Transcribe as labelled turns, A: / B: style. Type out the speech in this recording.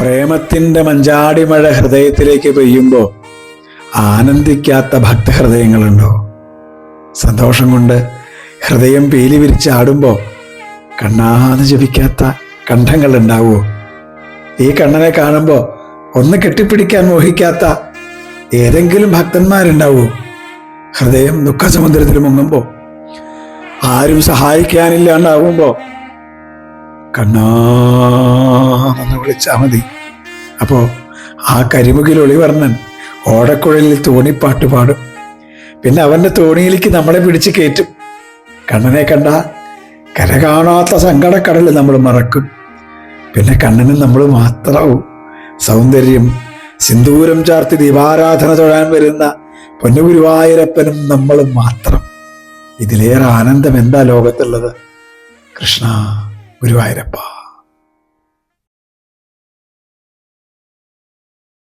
A: പ്രേമത്തിന്റെ മഞ്ചാടി മഴ ഹൃദയത്തിലേക്ക് പെയ്യുമ്പോൾ ആനന്ദിക്കാത്ത ഭക്തഹൃദയങ്ങളുണ്ടോ? സന്തോഷം കൊണ്ട് ഹൃദയം പീലി വിരിച്ചാടുമ്പോൾ കണ്ണാതെ ജപിക്കാത്ത കണ്ഠങ്ങൾ ഉണ്ടാവുമോ ഈ കണ്ണനെ കാണുമ്പോൾ ഒന്ന് കെട്ടിപ്പിടിക്കാൻ മോഹിക്കാത്ത ഏതെങ്കിലും ഭക്തന്മാരുണ്ടാവൂ ഹൃദയം ദുഃഖസമുദ്രത്തിൽ മുങ്ങുമ്പോൾ ആരും സഹായിക്കാനില്ലാണ്ടാവുമ്പോൾ കണ്ണാന്ന് വിളിച്ചാൽ മതി. അപ്പോ ആ കരിമുകിൽ ഒളിവർണൻ ഓടക്കുഴലിൽ തോണിപ്പാട്ട് പാടും. പിന്നെ അവന്റെ തോണിയിലേക്ക് നമ്മളെ പിടിച്ച് കയറ്റും. കണ്ണനെ കണ്ട കര കാണാത്ത സങ്കടക്കടൽ നമ്മൾ മറക്കും. പിന്നെ കണ്ണന് നമ്മൾ മാത്രവും. സൗന്ദര്യം സിന്ദൂരം ചാർത്തി ദീപാരാധന തൊഴാൻ വരുന്ന പൊന്നുഗുരുവായൂരപ്പനും നമ്മളും മാത്രം. ഇതിലേറെ ആനന്ദം എന്താ ലോകത്തുള്ളത്? കൃഷ്ണ. ഗുരുവായൂരപ്പ.